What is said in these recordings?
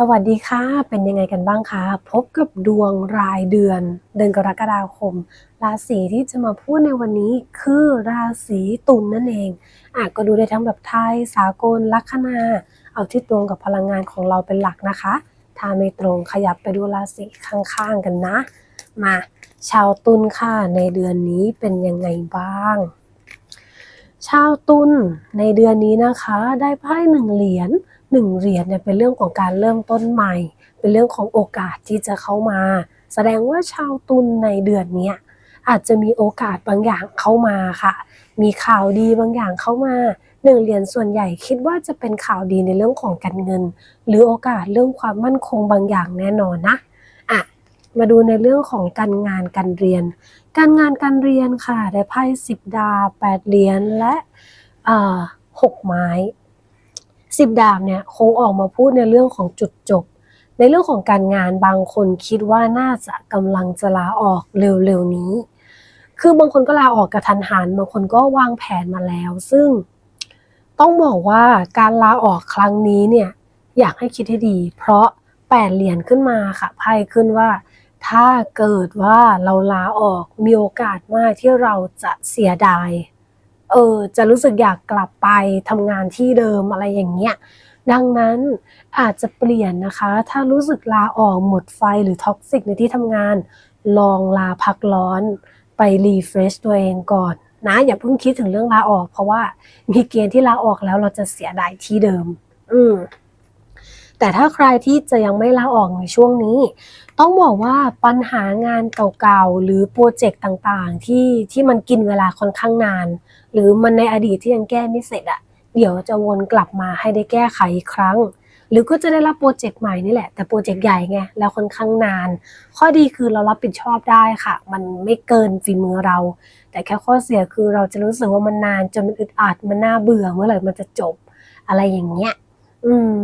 สวัสดีค่ะ เป็นยังไงกันบ้างคะ พบกับดวงรายเดือน เดือนกรกฎาคม ราศีที่จะมาพูดในวันนี้คือราศีตุลนนั่นเองอะก็ดูได้ทั้งแบบไทย สากล ลัคนา เอาที่ตรงกับพลังงานของเราเป็นหลักนะคะ ถ้าไม่ตรงขยับไปดูราศีข้างๆกันนะ มา ชาวตุลค่ะ ในเดือนนี้เป็นยังไงบ้าง ชาวตุลในเดือนนี้นะคะ ได้ไพ่หนึ่งเหรียญ หนึ่งเหรียญเนี่ยเป็นเรื่องของการเริ่มต้นใหม่ เป็นเรื่องของโอกาสที่จะเข้ามา แสดงว่าชาวตุลในเดือนนี้อาจจะมีโอกาสบางอย่างเข้ามาค่ะ มีข่าวดีบางอย่างเข้ามาหนึ่งเหรียญส่วนใหญ่คิดว่าจะเป็นข่าวดีในเรื่องของการเงิน หรือโอกาสเรื่องความมั่นคงบางอย่างแน่นอนนะอะมาดูในเรื่องของการงานการเรียน การงานการเรียนค่ะได้ไพ่สิบดาแปดเหรียญและหกไม้ สิบดาบเนี่ยคงออกมาพูดในเรื่องของจุดจบ ในเรื่องของการงานบางคนคิดว่าน่าจะกำลังจะลาออกเร็วๆนี้ คือบางคนก็ลาออกกระทันหันบางคนก็วางแผนมาแล้ว ซึ่งต้องบอกว่าการลาออกครั้งนี้เนี่ยอยากให้คิดให้ดี เพราะแปดเหรียญขึ้นมาค่ะไพ่ขึ้นว่า ถ้าเกิดว่าเราลาออกมีโอกาสมากที่เราจะเสียดาย เออจะรู้สึกอยากกลับไปทำงานที่เดิมอะไรอย่างเงี้ยดังนั้นอาจจะเปลี่ยนนะคะ ถ้ารู้สึกลาออกหมดไฟหรือท็อกซิกในที่ทำงาน ลองลาพักร้อนไปรีเฟรชตัวเองก่อนนะอย่าเพิ่งคิดถึงเรื่องลาออก เพราะว่ามีเกณฑ์ที่ลาออกแล้วเราจะเสียดายที่เดิม อืม แต่ถ้าใครที่จะยังไม่ลาออกในช่วงนี้ ต้องบอกว่าปัญหางานเก่าๆ หรือโปรเจกต์ต่างๆ ที่ที่มันกินเวลาค่อนข้างนาน หรือมันในอดีตที่ยังแก้ไม่เสร็จอะเดี๋ยวจะวนกลับมาให้ได้แก้ไขอีกครั้ง หรือก็จะได้รับโปรเจกต์ใหม่นี่แหละ แต่โปรเจกต์ใหญ่ไงแล้วค่อนข้างนาน ข้อดีคือเรารับผิดชอบได้ค่ะ มันไม่เกินฝีมือเรา แต่แค่ข้อเสียคือเราจะรู้สึกว่ามันนานจนมันอึดอัดมันน่าเบื่อเมื่อไหร่มันจะจบอะไรอย่างเงี้ย อืม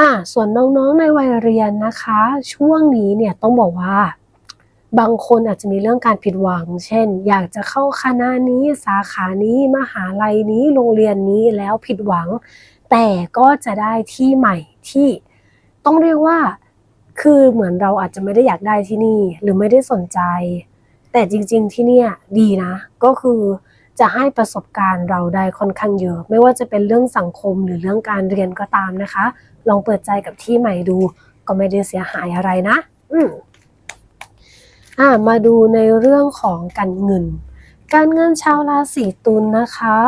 อะส่วนน้องๆในวัยเรียนนะคะ ช่วงนี้เนี่ยต้องบอกว่า บางคนอาจจะมีเรื่องการผิดหวัง เช่น อยากจะเข้าคณะนี้สาขานี้มหาลัยนี้โรงเรียนนี้แล้วผิดหวัง แต่ก็จะได้ที่ใหม่ที่ต้องเรียกว่าคือเหมือนเราอาจจะไม่ได้อยากได้ที่นี่ หรือไม่ได้สนใจ แต่จริง ๆ ที่เนี่ยดีนะ ก็คือ จะให้ประสบการณ์เราได้ค่อนข้างเยอะ ไม่ว่าจะเป็นเรื่องสังคมหรือเรื่องการเรียนก็ตามนะคะ ลองเปิดใจกับที่ใหม่ดู ก็ไม่ได้เสียหายอะไรนะ อืมอ่ามาดูในเรื่องของการเงิน การเงินชาวราศีตุลนะคะ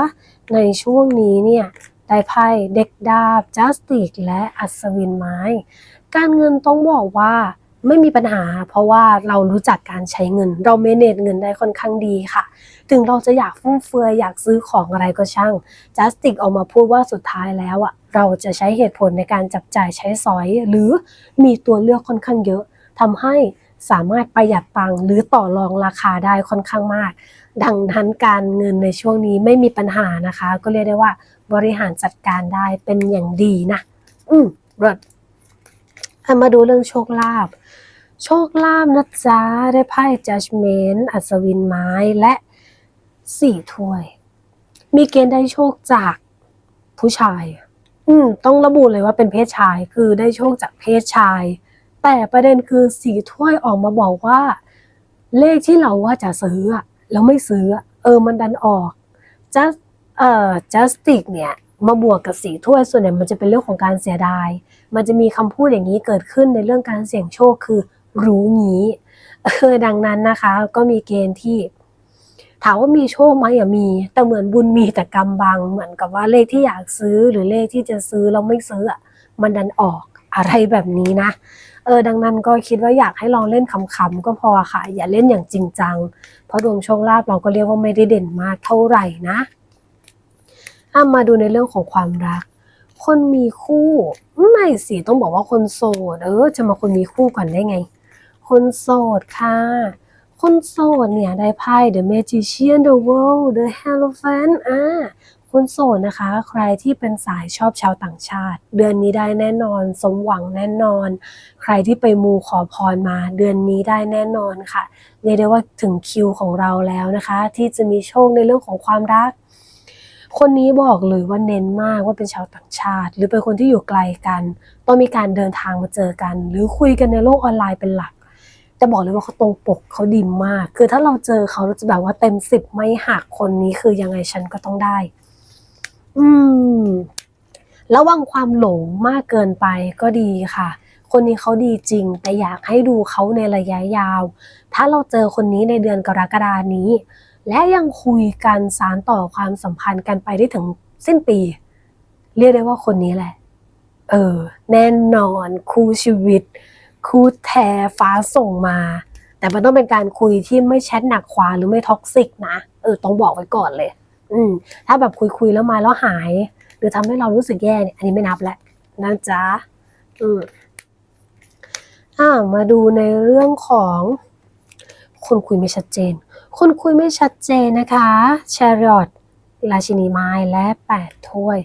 ในช่วงนี้เนี่ยได้ไพ่เด็กดาบจัสติกและอัศวินไม้ การเงินต้องบอกว่า ไม่มีปัญหา เพราะว่าเรารู้จักการใช้เงิน เราเมเนจเงินได้ค่อนข้างดีค่ะ ถึงเราจะอยากฟุ่มเฟือยอยากซื้อของอะไรก็ช่างจัสติกออกมาพูดว่าสุดท้ายแล้วอะเราจะใช้เหตุผลในการจับจ่ายใช้สอย หรือมีตัวเลือกค่อนข้างเยอะทำให้สามารถประหยัดตังค์หรือต่อรองราคาได้ค่อนข้างมาก ดังนั้นการเงินในช่วงนี้ไม่มีปัญหานะคะ ก็เรียกได้ว่าบริหารจัดการได้เป็นอย่างดีนะ อืมเลิศอะ มาดูเรื่องโชคลาภ โชคลาภนะจ๊ะ ได้ไพ่ judgment อัศวินไม้และสี่ถ้วย มีเกณฑ์ได้โชคจากผู้ชาย อืม ต้องระบุเลยว่าเป็นเพศชาย คือได้โชคจากเพศชาย แต่ประเด็นคือสี่ถ้วยออกมาบอกว่า เลขที่เราว่าจะซื้อแล้วไม่ซื้อ เออ มันดันออก just เอ่อ justic เนี่ย มาบวกกับสีถ้วยส่วนใหญ่มันจะเป็นเรื่องของการเสียดาย มันจะมีคำพูดอย่างนี้เกิดขึ้นในเรื่องการเสี่ยงโชคคือรู้งี้เออดังนั้นนะคะ ก็มีเกณฑ์ที่ ถามว่ามีโชคไหมอย่ามี แต่เหมือนบุญมีแต่กำบังเหมือนกับว่าเลขที่อยากซื้อหรือเลขที่จะซื้อเราไม่ซื้ออะมันดันออกอะไรแบบนี้นะเออดังนั้นก็คิดว่าอยากให้ลองเล่นขำๆก็พอค่ะ อย่าเล่นอย่างจริงจัง เพราะดวงโชคลาภเราก็เรียกว่าไม่ได้เด่นมากเท่าไหร่นะอะมาดูในเรื่องของความรัก คนมีคู่ไม่สิต้องบอกว่าคนโสด เออ จะมาคนมีคู่ก่อนได้ไง คนโสดค่ะ คนโสดเนี่ยได้ไพ่ The Magician The World The Hierophant อ่าคนโสดนะคะ ใครที่เป็นสายชอบชาวต่างชาติ เดือนนี้ได้แน่นอน สมหวังแน่นอน ใครที่ไปมูขอพรมา เดือนนี้ได้แน่นอนค่ะเรียกได้ว่าถึงคิวของเราแล้วนะคะ ที่จะมีโชคในเรื่องของความรัก คนนี้บอกเลยว่าเน้นมากว่าเป็นชาวต่างชาติ หรือเป็นคนที่อยู่ไกลกัน ต้องมีการเดินทางมาเจอกัน หรือคุยกันในโลกออนไลน์เป็นหลัก แต่บอกเลยว่าเขาตรงปกเขาดีมาก คือถ้าเราเจอเขาเราจะแบบว่าเต็มสิบไม่หักคนนี้คือยังไงฉันก็ต้องได้ อืมระวังความหลงมากเกินไปก็ดีค่ะ คนนี้เขาดีจริง แต่อยากให้ดูเขาในระยะยาว ถ้าเราเจอคนนี้ในเดือนกรกฎานี้ และยังคุยกันสารต่อความสัมพันธ์กันไปได้ถึงสิ้นปี เรียกได้ว่าคนนี้แหละ เออ แน่นอนคู่ชีวิต คู่แท้ฟ้าส่งมา แต่มันต้องเป็นการคุยที่ไม่แชทหนักขวาหรือไม่ท็อกซิกนะเออต้องบอกไว้ก่อนเลย อืม ถ้าแบบคุยคุยๆแล้วมาแล้วหาย หรือทำให้เรารู้สึกแย่เนี่ยอันนี้ไม่นับแหละนะจ๊ะอืมอ่ามาดูในเรื่องของ คนคุยไม่ชัดเจน คนคุยไม่ชัดเจนนะคะชาริอตราชินีไม้และแปดถ้วย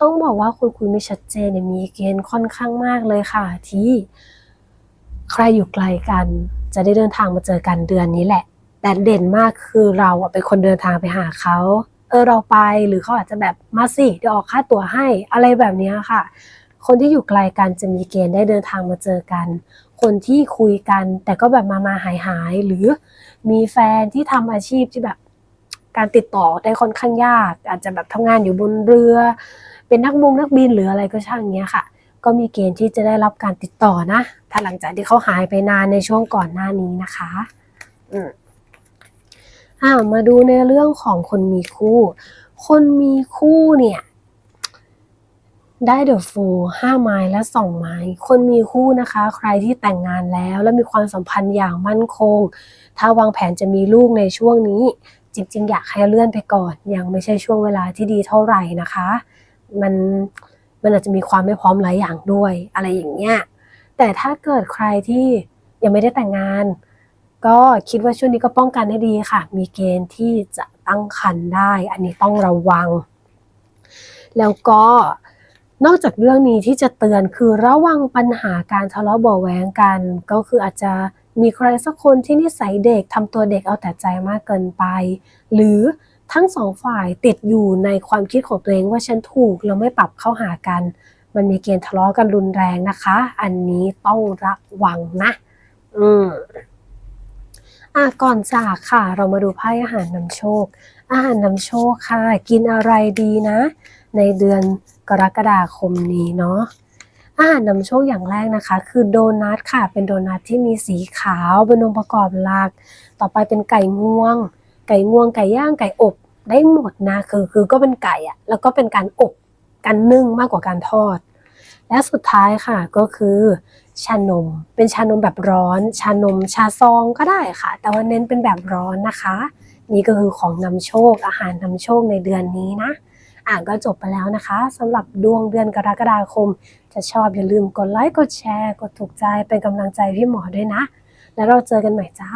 ต้องบอกว่าคนคุยไม่ชัดเจนมีเกณฑ์ค่อนข้างมากเลยค่ะ ที่ใครอยู่ไกลกัน จะได้เดินทางมาเจอกันเดือนนี้แหละ แต่เด่นมากคือเราเป็นคนเดินทางไปหาเขาเออเราไปหรือเขาอาจจะแบบมาสิเดี๋ยวออกค่าตั๋วให้อะไรแบบนี้ค่ะ คนที่อยู่ไกลกันจะมีเกณฑ์ได้เดินทางมาเจอกัน คนที่คุยกัน แต่ก็แบบมามาหายหายหรือมีแฟนที่ทำอาชีพที่แบบการติดต่อได้ค่อนข้างยาก อาจจะแบบทำงานอยู่บนเรือ เป็นนักบงนักบินหรืออะไรก็ช่างเงี้ยค่ะ ก็มีเกณฑ์ที่จะได้รับการติดต่อนะ ถ้าหลังจากที่เขาหายไปนานในช่วงก่อนหน้านี้นะคะ อืมอ่ามาดูในเรื่องของคนมีคู่ คนมีคู่เนี่ย ได้เดอะฟูห้าไม้และสองไม้คนมีคู่นะคะ ใครที่แต่งงานแล้วและมีความสัมพันธ์อย่างมั่นคง ถ้าวางแผนจะมีลูกในช่วงนี้ จริง ๆ อยากให้เลื่อนไปก่อน ยังไม่ใช่ช่วงเวลาที่ดีเท่าไหร่นะคะ มันมันอาจจะมีความไม่พร้อมหลายอย่างด้วย อะไรอย่างเงี้ยแต่ถ้าเกิดใครที่ยังไม่ได้แต่งงาน ก็คิดว่าช่วงนี้ก็ป้องกันให้ดีค่ะ มีเกณฑ์ที่จะตั้งครรภ์ได้ อันนี้ต้องระวัง แล้วก็ นอกจากเรื่องนี้ที่จะเตือนคือระวังปัญหาการทะเลาะเบาะแว้งกัน ก็คืออาจจะมีใครสักคนที่นิสัยเด็กทำตัวเด็กเอาแต่ใจมากเกินไป หรือทั้งสองฝ่ายติดอยู่ในความคิดของตัวเองว่าฉันถูกแล้วไม่ปรับเข้าหากัน มันมีเกณฑ์ทะเลาะกันรุนแรงนะคะ อันนี้ต้องระวังนะ อืมอะก่อนจากค่ะ เรามาดูไพ่อาหารนำโชค อาหารนำโชคค่ะ กินอะไรดีนะ ในเดือนกรกฎาคมนี้เนาะอาหารนำโชคอย่างแรกนะคะ คือโดนัทค่ะ เป็นโดนัทที่มีสีขาวเป็นองค์ประกอบหลัก ต่อไปเป็นไก่งวง ไก่งวงไก่ย่างไก่อบได้หมดนะคือคือก็เป็นไก่อะแล้วก็เป็นการอบการนึ่งมากกว่าการทอด และสุดท้ายค่ะก็คือชานม เป็นชานมแบบร้อน ชานมชาซองก็ได้ค่ะ แต่ว่าเน้นเป็นแบบร้อนนะคะ นี่ก็คือของนำโชคอาหารนำโชคในเดือนนี้นะ อ่านก็จบไปแล้วนะคะสำหรับดวงเดือนกรกฎาคม จะชอบอย่าลืมกดไลค์กดแชร์ กดถูกใจเป็นกำลังใจพี่หมอด้วยนะ แล้วเราเจอกันใหม่จ้า